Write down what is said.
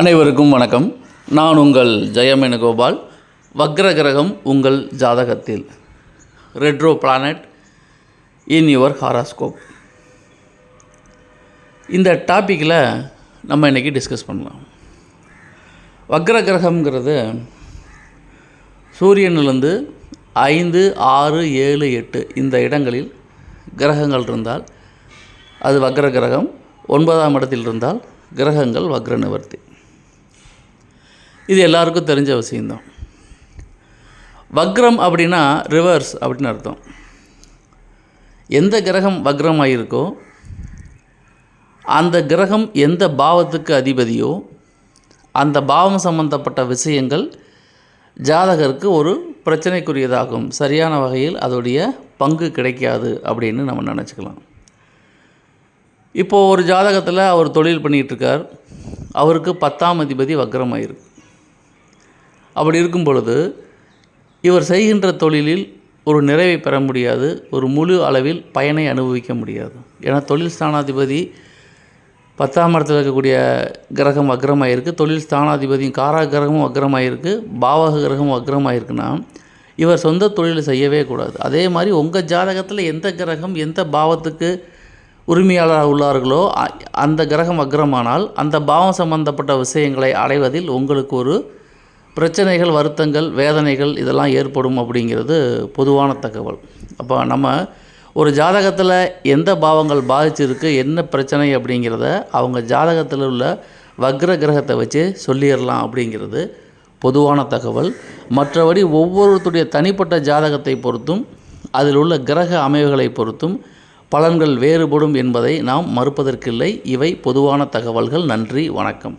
அனைவருக்கும் வணக்கம். நான் உங்கள் ஜெயமேனுகோபால். வக்ர கிரகம் உங்கள் ஜாதகத்தில். Retro planet in your horoscope இந்த டாப்பிக்கில் நம்ம இன்றைக்கி டிஸ்கஸ் பண்ணலாம். வக்ர கிரகம்ங்கிறது சூரியனிலிருந்து ஐந்து ஆறு ஏழு எட்டு இந்த இடங்களில் கிரகங்கள் இருந்தால் அது வக்ர கிரகம் ஒன்பதாம் இடத்தில் இருந்தால் கிரகங்கள் வக்ர நிவர்த்தி. இது எல்லாருக்கும் தெரிஞ்ச விஷயந்தான் வக்ரம் அப்படின்னா ரிவர்ஸ் அப்படின்னு அர்த்தம். எந்த கிரகம் வக்ரமாக அந்த கிரகம் எந்த பாவத்துக்கு அதிபதியோ அந்த பாவம் சம்பந்தப்பட்ட விஷயங்கள் ஜாதகருக்கு ஒரு பிரச்சனைக்குரியதாகும். சரியான வகையில் அதோடைய பங்கு கிடைக்காது அப்படின்னு நம்ம நினச்சிக்கலாம். இப்போது ஒரு ஜாதகத்தில் அவர் தொழில் பண்ணிகிட்ருக்கார் அவருக்கு பத்தாம் அதிபதி வக்ரமாயிருக்கு. அப்படி இருக்கும் பொழுது இவர் செய்கின்ற தொழிலில் ஒரு நிறைவை பெற முடியாது ஒரு முழு அளவில் பயனை அனுபவிக்க முடியாது. ஏன்னா தொழில் ஸ்தானாதிபதி பத்தாம் இடத்துல இருக்கக்கூடிய கிரகம் வக்ரமாயிருக்கு தொழில் ஸ்தானாதிபதியும் காரா கிரகமும் வக்ரமாயிருக்கு பாவக கிரகமும் வக்ரமாயிருக்குன்னா இவர் சொந்த தொழில் செய்யவே கூடாது. அதே மாதிரி உங்கள் ஜாதகத்தில் எந்த கிரகம் எந்த பாவத்துக்கு உரிமையாளராக உள்ளார்களோ அ- அந்த கிரகம் அக்ரமானால் அந்த பாவம் சம்பந்தப்பட்ட விஷயங்களை அடைவதில் உங்களுக்கு ஒரு பிரச்சனைகள் வருத்தங்கள் வேதனைகள் இதெல்லாம் ஏற்படும் அப்படிங்கிறது பொதுவான தகவல். அப்போ நம்ம ஒரு ஜாதகத்தில் எந்த பாவங்கள் பாதிச்சிருக்கு என்ன பிரச்சனை அப்படிங்கிறத அவங்க ஜாதகத்தில் உள்ள வக்ர கிரகத்தை வச்சு சொல்லிடலாம் அப்படிங்கிறது பொதுவான தகவல். மற்றபடி ஒவ்வொருத்தருடைய தனிப்பட்ட ஜாதகத்தை பொறுத்தும் அதில் உள்ள கிரக அமைவுகளை பொறுத்தும் பலன்கள் வேறுபடும் என்பதை நாம் மறுப்பதற்கில்லை. இவை பொதுவான தகவல்கள். நன்றி வணக்கம்.